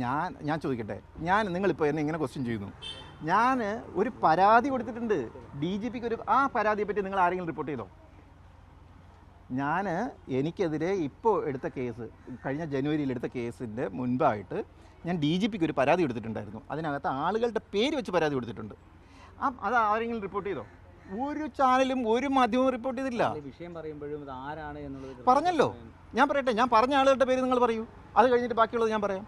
ഞാൻ ഞാൻ ചോദിക്കട്ടെ. ഞാൻ നിങ്ങളിപ്പോൾ എന്നെ ഇങ്ങനെ ക്വസ്റ്റ്യൻ ചെയ്യുന്നു. ഞാൻ ഒരു പരാതി കൊടുത്തിട്ടുണ്ട്. ഡി ജി പിക്ക് ഒരു ആ പരാതിയെ പറ്റി നിങ്ങൾ ആരെങ്കിലും റിപ്പോർട്ട് ചെയ്തോ? ഞാൻ എനിക്കെതിരെ ഇപ്പോൾ എടുത്ത കേസ് കഴിഞ്ഞ ജനുവരിയിൽ എടുത്ത കേസിന്റെ മുൻപായിട്ട് ഞാൻ ഡി ജി പിക്ക് ഒരു പരാതി കൊടുത്തിട്ടുണ്ടായിരുന്നു. അതിനകത്ത് ആളുകളുടെ പേര് വെച്ച് പരാതി കൊടുത്തിട്ടുണ്ട്. ആ അത് ആരെങ്കിലും റിപ്പോർട്ട് ചെയ്തോ? ഒരു ചാനലും ഒരു മാധ്യമവും റിപ്പോർട്ട് ചെയ്തില്ല വിഷയം പറയുമ്പോഴും ആരാണ് എന്നുള്ളത് പറഞ്ഞല്ലോ. ഞാൻ പറയട്ടെ ഞാൻ പറഞ്ഞ ആളുകളുടെ പേര് നിങ്ങൾ പറയൂ. അത് കഴിഞ്ഞിട്ട് ബാക്കിയുള്ളത് ഞാൻ പറയാം.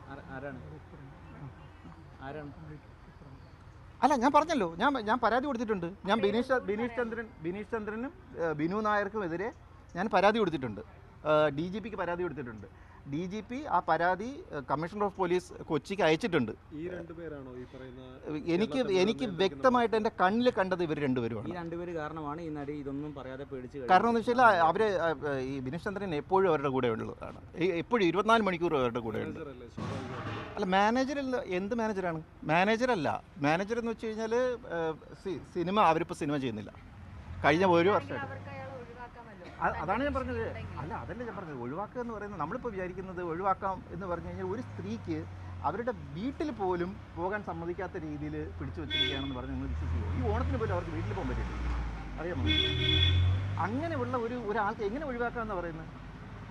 അല്ല ഞാൻ പറഞ്ഞല്ലോ. ഞാൻ ഞാൻ പരാതി കൊടുത്തിട്ടുണ്ട്. ഞാൻ ബിനീഷ് ബിനീഷ് ചന്ദ്രൻ ബിനീഷ് ചന്ദ്രനും ബിനു നായർക്കും എതിരെ ഞാൻ പരാതി കൊടുത്തിട്ടുണ്ട്. ഡി ജി പിക്ക് പരാതി കൊടുത്തിട്ടുണ്ട്. ഡി ജി പി ആ പരാതി കമ്മീഷണർ ഓഫ് പോലീസ് കൊച്ചിക്ക് അയച്ചിട്ടുണ്ട്. ഈ രണ്ടുപേരാണോ ഈ പറയുന്ന എനിക്ക് എനിക്ക് വ്യക്തമായിട്ട് എന്റെ കണ്ണിൽ കണ്ടത് ഇവർ ഈ രണ്ടുപേരുമാണ് രണ്ടുപേര് കാരണമാണ് ഈ നടി ഇതൊന്നും പറയാതെ പേടിച്ച്. കാരണം എന്ന് വെച്ചാൽ അവർ ഈ ബിനീഷ് ചന്ദ്രൻ എപ്പോഴും അവരുടെ കൂടെ ഉള്ളതാണ്. എപ്പോഴും ഇരുപത്തിനാല് മണിക്കൂർ അവരുടെ കൂടെ ഉണ്ട്. അല്ല? മാനേജറല്ല എന്ത് മാനേജറാണ് മാനേജറല്ല മാനേജർ എന്ന് വെച്ച് കഴിഞ്ഞാൽ സിനിമ അവരിപ്പോൾ സിനിമ ചെയ്യുന്നില്ല. കഴിഞ്ഞ ഒരു വർഷമായിട്ട്. അതാണ് ഞാൻ പറഞ്ഞത്. അല്ല അതല്ല ഞാൻ പറഞ്ഞത്. ഒഴിവാക്കുക എന്ന് പറയുന്നത് നമ്മളിപ്പോൾ വിചാരിക്കുന്നത് ഒഴിവാക്കാം എന്ന് പറഞ്ഞു കഴിഞ്ഞാൽ ഒരു സ്ത്രീക്ക് അവരുടെ വീട്ടിൽ പോലും പോകാൻ സമ്മതിക്കാത്ത രീതിയിൽ പിടിച്ചു വെച്ചിരിക്കുകയാണെന്ന് പറഞ്ഞ് നിങ്ങൾ വിശ്വസിക്കുക ഈ ഓണത്തിന് പോലും അവർക്ക് വീട്ടിൽ പോകാൻ പറ്റില്ല. അറിയാമോ? അങ്ങനെയുള്ള ഒരു ഒരാൾക്ക് എങ്ങനെ ഒഴിവാക്കാമെന്ന് പറയുന്നത്?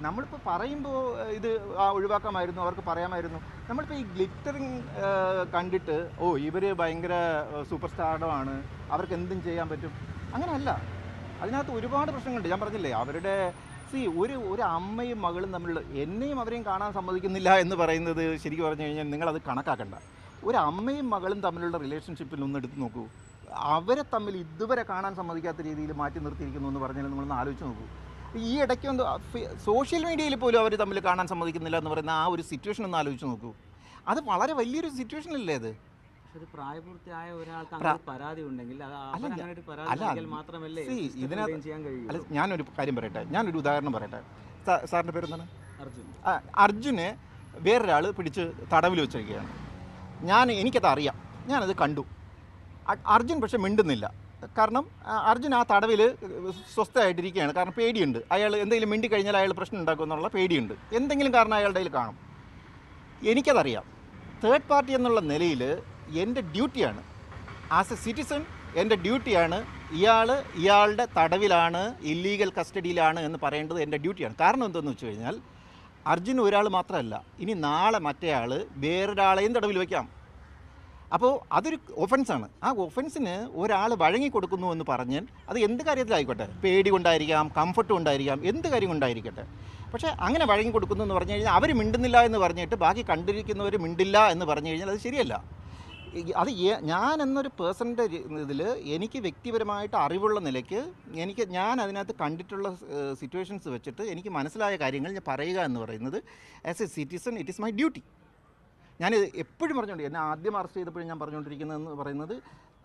നമ്മളിപ്പോൾ പറയുമ്പോൾ ഇത് ഒഴിവാക്കാമായിരുന്നു അവർക്ക് പറയാമായിരുന്നു. നമ്മളിപ്പോൾ ഈ ഗ്ലിറ്ററിങ് കണ്ടിട്ട് ഓ ഇവർ ഭയങ്കര സൂപ്പർ സ്റ്റാർഡമാണ് അവർക്ക് എന്തും ചെയ്യാൻ പറ്റും. അങ്ങനെയല്ല. അതിനകത്ത് ഒരുപാട് പ്രശ്നങ്ങളുണ്ട്. ഞാൻ പറഞ്ഞില്ലേ അവരുടെ സി ഒരു ഒരു അമ്മയും മകളും തമ്മിലുള്ള എന്നെയും അവരെയും കാണാൻ സമ്മതിക്കുന്നില്ല എന്ന് പറയുന്നത് ശരിക്കും പറഞ്ഞു കഴിഞ്ഞാൽ നിങ്ങളത് കണക്കാക്കണ്ട. ഒരു അമ്മയും മകളും തമ്മിലുള്ള റിലേഷൻഷിപ്പിൽ ഒന്ന് എടുത്ത് നോക്കൂ. അവരെ തമ്മിൽ ഇതുവരെ കാണാൻ സമ്മതിക്കാത്ത രീതിയിൽ മാറ്റി നിർത്തിയിരിക്കുന്നു എന്ന് പറഞ്ഞാൽ നിങ്ങളൊന്ന് ആലോചിച്ച് നോക്കൂ. ഈ ഇടയ്ക്ക് ഒന്ന് സോഷ്യൽ മീഡിയയിൽ പോലും അവർ തമ്മിൽ കാണാൻ സമ്മതിക്കുന്നില്ല എന്ന് പറയുന്ന ആ ഒരു സിറ്റുവേഷൻ ഒന്ന് ആലോചിച്ച് നോക്കൂ. അത് വളരെ വലിയൊരു സിറ്റുവേഷൻ അല്ലേ അത്? അല്ല, ഞാനൊരു കാര്യം പറയട്ടെ ഞാനൊരു ഉദാഹരണം പറയട്ടെ. സാറിന്റെ സാറിന്റെ പേരെന്താണ്? അർജുൻ. അർജുനെ വേറൊരാൾ പിടിച്ച് തടവിൽ വെച്ചിരിക്കുകയാണ്. ഞാൻ എനിക്കത് അറിയാം ഞാനത് കണ്ടു. അർജുൻ പക്ഷെ മിണ്ടുന്നില്ല. കാരണം അർജുൻ ആ തടവിൽ സ്വസ്ഥമായിട്ടിരിക്കുകയാണ് കാരണം പേടിയുണ്ട്. അയാൾ എന്തെങ്കിലും മിണ്ടി കഴിഞ്ഞാൽ അയാൾ പ്രശ്നം ഉണ്ടാക്കും എന്നുള്ള പേടിയുണ്ട്. എന്തെങ്കിലും കാരണം അയാളുടെ കയ്യിൽ കാണും. എനിക്കതറിയാം. തേർഡ് പാർട്ടി എന്നുള്ള നിലയിൽ എന്റെ ഡ്യൂട്ടിയാണ്. ആസ് എ സിറ്റിസൺ എന്റെ ഡ്യൂട്ടിയാണ്. ഇയാൾ ഇയാളുടെ തടവിലാണ് ഇല്ലീഗൽ കസ്റ്റഡിയിലാണ് എന്ന് പറയേണ്ടത് എന്റെ ഡ്യൂട്ടിയാണ്. കാരണം എന്തെന്ന് വെച്ച് കഴിഞ്ഞാൽ അർജുൻ ഒരാൾ മാത്രമല്ല ഇനി നാളെ മറ്റേ ആൾ വേറൊരാളെയും തടവിൽ വയ്ക്കാം. അപ്പോൾ അതൊരു ഒഫൻസാണ് ആ ഒഫൻസിന് ഒരാൾ വഴങ്ങി കൊടുക്കുന്നു എന്ന് പറഞ്ഞ് അത് എന്ത് കാര്യത്തിലായിക്കോട്ടെ? പേടി കൊണ്ടായിരിക്കാം കംഫർട്ട് കൊണ്ടായിരിക്കാം എന്ത് കാര്യം കൊണ്ടായിരിക്കട്ടെ? പക്ഷേ അങ്ങനെ വഴങ്ങി കൊടുക്കുന്നു എന്ന് പറഞ്ഞു കഴിഞ്ഞാൽ അവർ മിണ്ടുന്നില്ല എന്ന് പറഞ്ഞിട്ട് ബാക്കി കണ്ടിരിക്കുന്നവർ മിണ്ടില്ല എന്ന് പറഞ്ഞു കഴിഞ്ഞാൽ അത് ശരിയല്ല. അത് ഞാൻ എന്നൊരു പേഴ്സണിന്റെ ഇതിൽ എനിക്ക് വ്യക്തിപരമായിട്ട് അറിവുള്ള നിലയ്ക്ക് എനിക്ക് ഞാൻ അതിനകത്ത് കണ്ടിട്ടുള്ള സിറ്റുവേഷൻസ് വെച്ചിട്ട് എനിക്ക് മനസ്സിലായ കാര്യങ്ങൾ ഞാൻ പറയുക എന്ന് പറയുന്നത് as a citizen it is my duty ഞാൻ എപ്പോഴും പറഞ്ഞുകൊണ്ട് എന്നെ ആദ്യം അറസ്റ്റ് ചെയ്തപ്പോഴും ഞാൻ പറഞ്ഞുകൊണ്ടിരിക്കുന്നതെന്ന് പറയുന്നത്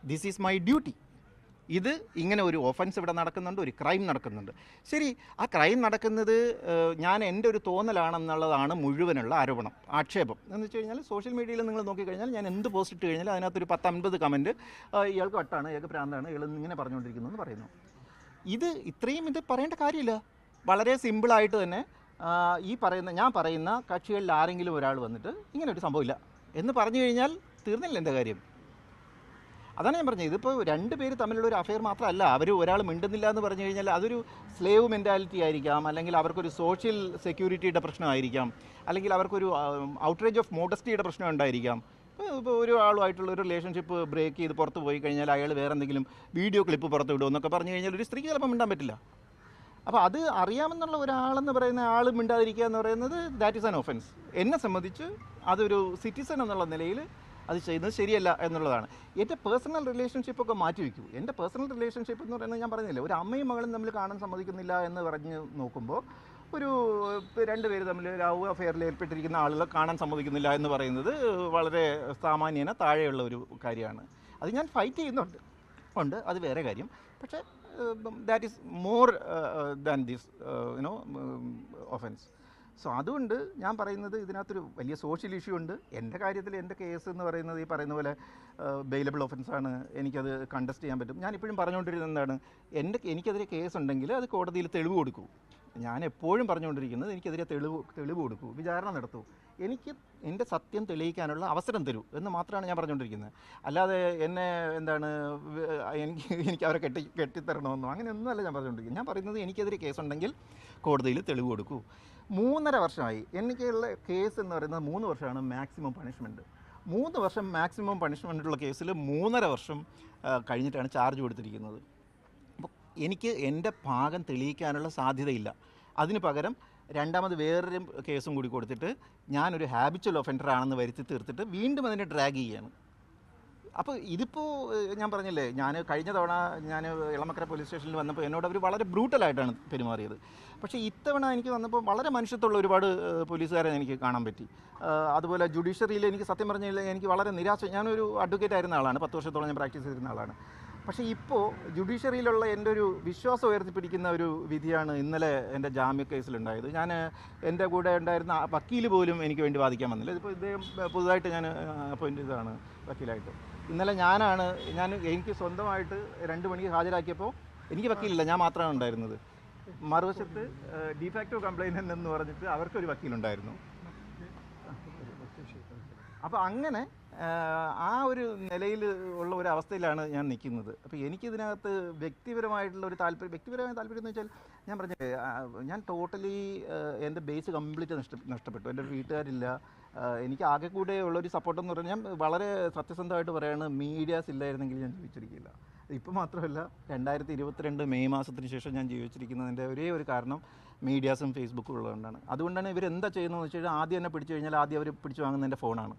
ദിസ് ഈസ് മൈ ഡ്യൂട്ടി ഇത് ഇങ്ങനെ ഒരു ഒഫൻസ് ഇവിടെ നടക്കുന്നുണ്ട് ഒരു ക്രൈം നടക്കുന്നുണ്ട്. ശരി ആ ക്രൈം നടക്കുന്നത് ഞാൻ എന്റെ ഒരു തോന്നലാണെന്നുള്ളതാണ് മുഴുവനുള്ള ആരോപണം ആക്ഷേപം. എന്ന് വെച്ച് കഴിഞ്ഞാൽ സോഷ്യൽ മീഡിയയിൽ നിങ്ങൾ നോക്കിക്കഴിഞ്ഞാൽ ഞാൻ എന്ത് പോസ്റ്റ് ഇട്ട് കഴിഞ്ഞാൽ അതിനകത്തൊരു പത്തമ്പത് കമന്റ് ഇയാൾക്ക് വട്ടാണ് ഇയാൾക്ക് പ്രാന്താണ് ഇയാൾ ഇങ്ങനെ പറഞ്ഞുകൊണ്ടിരിക്കുന്നു എന്ന് പറയുന്നു. ഇത് ഇത്രയും ഇത് പറയേണ്ട കാര്യമില്ല. വളരെ സിമ്പിളായിട്ട് തന്നെ ഈ പറയുന്ന ഞാൻ പറയുന്ന കക്ഷികളിൽ ആരെങ്കിലും ഒരാൾ വന്നിട്ട് ഇങ്ങനെ ഒരു സംഭവമില്ല എന്ന് പറഞ്ഞു കഴിഞ്ഞാൽ തീർന്നില്ല എന്റെ കാര്യം. അതാണ് ഞാൻ പറഞ്ഞത്. ഇതിപ്പോൾ രണ്ട് പേര് തമ്മിലുള്ള ഒരു അഫെയർ മാത്രമല്ല. അവർ ഒരാൾ മിണ്ടുന്നില്ല എന്ന് പറഞ്ഞു കഴിഞ്ഞാൽ അതൊരു സ്ലേവ് മെന്റാലിറ്റി ആയിരിക്കാം. അല്ലെങ്കിൽ അവർക്കൊരു സോഷ്യൽ സെക്യൂരിറ്റിയുടെ പ്രശ്നമായിരിക്കാം. അല്ലെങ്കിൽ അവർക്കൊരു ഔട്ട്റേജ് ഓഫ് മോഡസ്റ്റിയുടെ പ്രശ്നം ഉണ്ടായിരിക്കാം. ഇപ്പോൾ ഒരു ആളുമായിട്ടുള്ള ഒരു റിലേഷൻഷിപ്പ് ബ്രേക്ക് ചെയ്ത് പുറത്ത് പോയി കഴിഞ്ഞാൽ അയാൾ വേറെ എന്തെങ്കിലും വീഡിയോ ക്ലിപ്പ് പുറത്ത് വിടുമോ എന്നൊക്കെ പറഞ്ഞു കഴിഞ്ഞാൽ ഒരു സ്ത്രീക്ക് ചിലപ്പോൾ മിണ്ടാൻ പറ്റില്ല. അപ്പോൾ അത് അറിയാമെന്നുള്ള ഒരാളെന്ന് പറയുന്ന ആൾ മിണ്ടാതിരിക്കുക എന്ന് പറയുന്നത് ദാറ്റ് ഈസ് ആൻ ഓഫൻസ് എന്നെ സംബന്ധിച്ച് അതൊരു സിറ്റിസൺ എന്നുള്ള നിലയിൽ അത് ചെയ്യുന്നത് ശരിയല്ല എന്നുള്ളതാണ്. എന്റെ പേഴ്സണൽ റിലേഷൻഷിപ്പ് ഒക്കെ മാറ്റി വയ്ക്കൂ. എന്റെ പേഴ്സണൽ റിലേഷൻഷിപ്പ് എന്ന് പറയുന്നത് ഞാൻ പറഞ്ഞില്ലേ ഒരു അമ്മയും മകളും തമ്മിൽ കാണാൻ സമ്മതിക്കുന്നില്ല എന്ന് പറഞ്ഞ് നോക്കുമ്പോൾ ഒരു രണ്ട് പേര് തമ്മിൽ ലവ് അഫെയറിൽ ഏർപ്പെട്ടിരിക്കുന്ന ആളുകളെ കാണാൻ സമ്മതിക്കുന്നില്ല എന്ന് പറയുന്നത് വളരെ സാമാന്യേന താഴെയുള്ള ഒരു കാര്യമാണ്. അത് ഞാൻ ഫൈറ്റ് ചെയ്യുന്നുണ്ട്. ഉണ്ട്. അത് വേറെ കാര്യം. പക്ഷേ that is more than this you know offence so അതുകൊണ്ട് ഞാൻ പറയുന്നത് ഇതിനകത്തൊരു വലിയ സോഷ്യൽ ഇഷ്യൂ ഉണ്ട്. എന്റെ കാര്യത്തിൽ എന്റെ കേസ് എന്ന് പറയുന്നത് ഈ പറയുന്ന പോലെ ബെയിലബിൾ ഒഫൻസാണ് എനിക്കത് കണ്ടസ്റ്റ് ചെയ്യാൻ പറ്റും. ഞാൻ ഇപ്പോഴും പറഞ്ഞുകൊണ്ടിരുന്നത് എന്താണ്? എന്റെ എനിക്കെതിരെ കേസ് ഉണ്ടെങ്കിൽ അത് കോടതിയിൽ തെളിവ് കൊടുക്കൂ. ഞാൻ എപ്പോഴും പറഞ്ഞുകൊണ്ടിരിക്കുന്നത് എനിക്കെതിരെ തെളിവ് തെളിവ് കൊടുക്കൂ വിചാരണ നടത്തൂ. എനിക്ക് എന്റെ സത്യം തെളിയിക്കാനുള്ള അവസരം തരൂ എന്ന് മാത്രമാണ് ഞാൻ പറഞ്ഞുകൊണ്ടിരിക്കുന്നത്. അല്ലാതെ എന്നെ എന്താണ് എനിക്ക് എനിക്ക് അവരെ കെട്ടി കെട്ടിത്തരണമെന്നോ അങ്ങനെയൊന്നുമല്ല ഞാൻ പറഞ്ഞുകൊണ്ടിരിക്കുന്നത്. ഞാൻ പറയുന്നത് എനിക്കെതിരെ കേസുണ്ടെങ്കിൽ കോടതിയിൽ തെളിവ് കൊടുക്കൂ. മൂന്നര വർഷമായി എനിക്കുള്ള കേസ് എന്ന് പറയുന്നത് മൂന്ന് വർഷമാണ് മാക്സിമം പണിഷ്മെന്റ് മൂന്ന് വർഷം മാക്സിമം പണിഷ്മെന്റുള്ള കേസിൽ മൂന്നര വർഷം കഴിഞ്ഞിട്ടാണ് ചാർജ് കൊടുത്തിരിക്കുന്നത്. എനിക്ക് എന്റെ ഭാഗം തെളിയിക്കാനുള്ള സാധ്യതയില്ല. അതിന് പകരം രണ്ടാമത് വേറൊരു കേസും കൂടി കൊടുത്തിട്ട് ഞാനൊരു ഹാബിച്വൽ ഒഫൻഡർ ആണെന്ന് വരുത്തി തീർത്തിട്ട് വീണ്ടും അതിനെ ഡ്രാഗ് ചെയ്യാണ്. അപ്പോൾ ഇതിപ്പോൾ ഞാൻ പറഞ്ഞില്ലേ ഞാൻ കഴിഞ്ഞ തവണ ഞാൻ ഇളമക്കര പോലീസ് സ്റ്റേഷനിൽ വന്നപ്പോൾ എന്നോട് അവർ വളരെ ബ്രൂട്ടലായിട്ടാണ് പെരുമാറിയത്. പക്ഷേ ഇത്തവണ എനിക്ക് വന്നപ്പോൾ വളരെ മനുഷ്യത്തുള്ള ഒരുപാട് പോലീസുകാരെ എനിക്ക് കാണാൻ പറ്റി. അതുപോലെ ജുഡീഷ്യറിയിൽ എനിക്ക് സത്യം പറഞ്ഞാൽ എനിക്ക് വളരെ നിരാശ ഞാനൊരു അഡ്വക്കേറ്റ് ആയിരുന്ന ആളാണ് പത്ത് വർഷത്തോളം ഞാൻ പ്രാക്ടീസ് ചെയ്തിരുന്ന ആളാണ്. പക്ഷേ ഇപ്പോൾ ജുഡീഷ്യറിയിലുള്ള എന്റെ ഒരു വിശ്വാസം ഉയർത്തിപ്പിടിക്കുന്ന ഒരു വിധിയാണ് ഇന്നലെ എന്റെ ജാമ്യ കേസിലുണ്ടായത്. ഞാൻ എന്റെ കൂടെ ഉണ്ടായിരുന്ന വക്കീൽ പോലും എനിക്ക് വേണ്ടി വാദിക്കാൻ വന്നില്ല. ഇതിപ്പോൾ ഇദ്ദേഹം പുതുതായിട്ട് ഞാൻ അപ്പോയിന്റ് ചെയ്തതാണ് വക്കീലായിട്ട്. ഇന്നലെ ഞാനാണ് ഞാൻ എനിക്ക് സ്വന്തമായിട്ട് രണ്ട് മണിക്ക് ഹാജരാക്കിയപ്പോൾ എനിക്ക് വക്കീലില്ല ഞാൻ മാത്രമാണ് ഉണ്ടായിരുന്നത്. മറുവശത്ത് ഡിഫാക്റ്റോ കംപ്ലൈന്റ് എന്ന് പറഞ്ഞിട്ട് അവർക്കൊരു വക്കീലുണ്ടായിരുന്നു. അപ്പോൾ അങ്ങനെ ആ, ഒരു നിലയിൽ ഉള്ള ഒരു അവസ്ഥയിലാണ് ഞാൻ നിൽക്കുന്നത്. അപ്പോൾ എനിക്കിതിനകത്ത് വ്യക്തിപരമായിട്ടുള്ള ഒരു താല്പര്യം വ്യക്തിപരമായ താല്പര്യം എന്ന് വെച്ചാൽ ഞാൻ പറഞ്ഞില്ലേ ഞാൻ ടോട്ടലി എന്റെ ബേസ് കംപ്ലീറ്റ് നഷ്ട നഷ്ടപ്പെട്ടു. എന്റെ വീട്ടുകാരില്ല. എനിക്ക് ആകെ കൂടെ ഉള്ളൊരു സപ്പോർട്ട് എന്ന് പറഞ്ഞാൽ ഞാൻ വളരെ സത്യസന്ധമായിട്ട് പറയാണ് മീഡിയാസ് ഇല്ലായിരുന്നെങ്കിൽ ഞാൻ ജീവിച്ചിരിക്കില്ല. ഇപ്പം മാത്രമല്ല രണ്ടായിരത്തി ഇരുപത്തിരണ്ട് മെയ് മാസത്തിന് ശേഷം ഞാൻ ജീവിച്ചിരിക്കുന്നതിന്റെ ഒരേ ഒരു കാരണം മീഡിയാസും ഫേസ്ബുക്കും ഉള്ളതുകൊണ്ടാണ്. അതുകൊണ്ടാണ് ഇവരെന്താ ചെയ്യുന്നതെന്ന് വെച്ച് കഴിഞ്ഞാൽ ആദ്യം എന്നെ പിടിച്ചു കഴിഞ്ഞാൽ ആദ്യം അവർ പിടിച്ചു വാങ്ങുന്നതിന്റെ ഫോണാണ്.